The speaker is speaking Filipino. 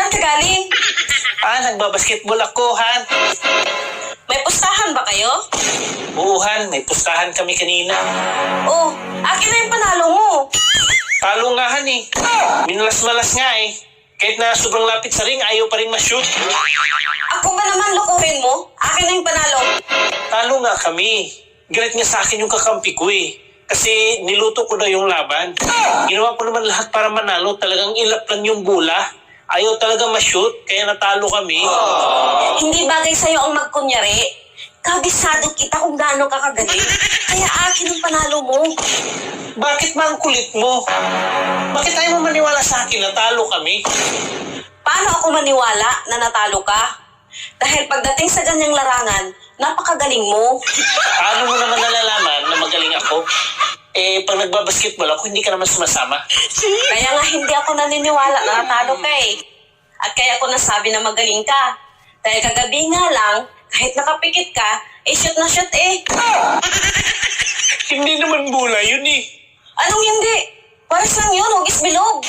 Saan ka galing? Ah, nagbabasketball ako, Han. May pustahan ba kayo? Oo, Han. May pustahan kami kanina. Oh, akin na yung panalo mo. Talo nga, Han eh. Minalas-malas nga eh. Kahit na sobrang lapit sa ring, ayaw pa rin ma-shoot. Ako ba naman lukuhin mo? Akin na yung panalo. Talo nga kami. Galit nga sa akin yung kakampi ko eh. Kasi niluto ko na yung laban. Ginawa ko naman lahat para manalo. Talagang ilap lang yung bola. Ayaw talaga ma-shoot, kaya natalo kami. Hindi bagay sa'yo ang magkunyari. Kabisado kita kung gaano ka kagaling. Kaya akin ang panalo mo. Bakit ba ang kulit mo? Bakit ayaw mo maniwala sa akin na talo kami? Paano ako maniwala na natalo ka? Dahil pagdating sa ganyang larangan, napakagaling mo. Paano mo naman nalalaman na magaling ako? Eh, pag nagbabasketball ako, hindi ka naman sumasama. Kaya nga hindi ako naniniwala na natalo ka eh. At kaya ako nasabi na magaling ka. Dahil kagabi nga lang, kahit nakapikit ka, eh shoot na shoot eh. Hindi naman bola yun eh. Anong hindi? Pares lang yun, hugis bilog.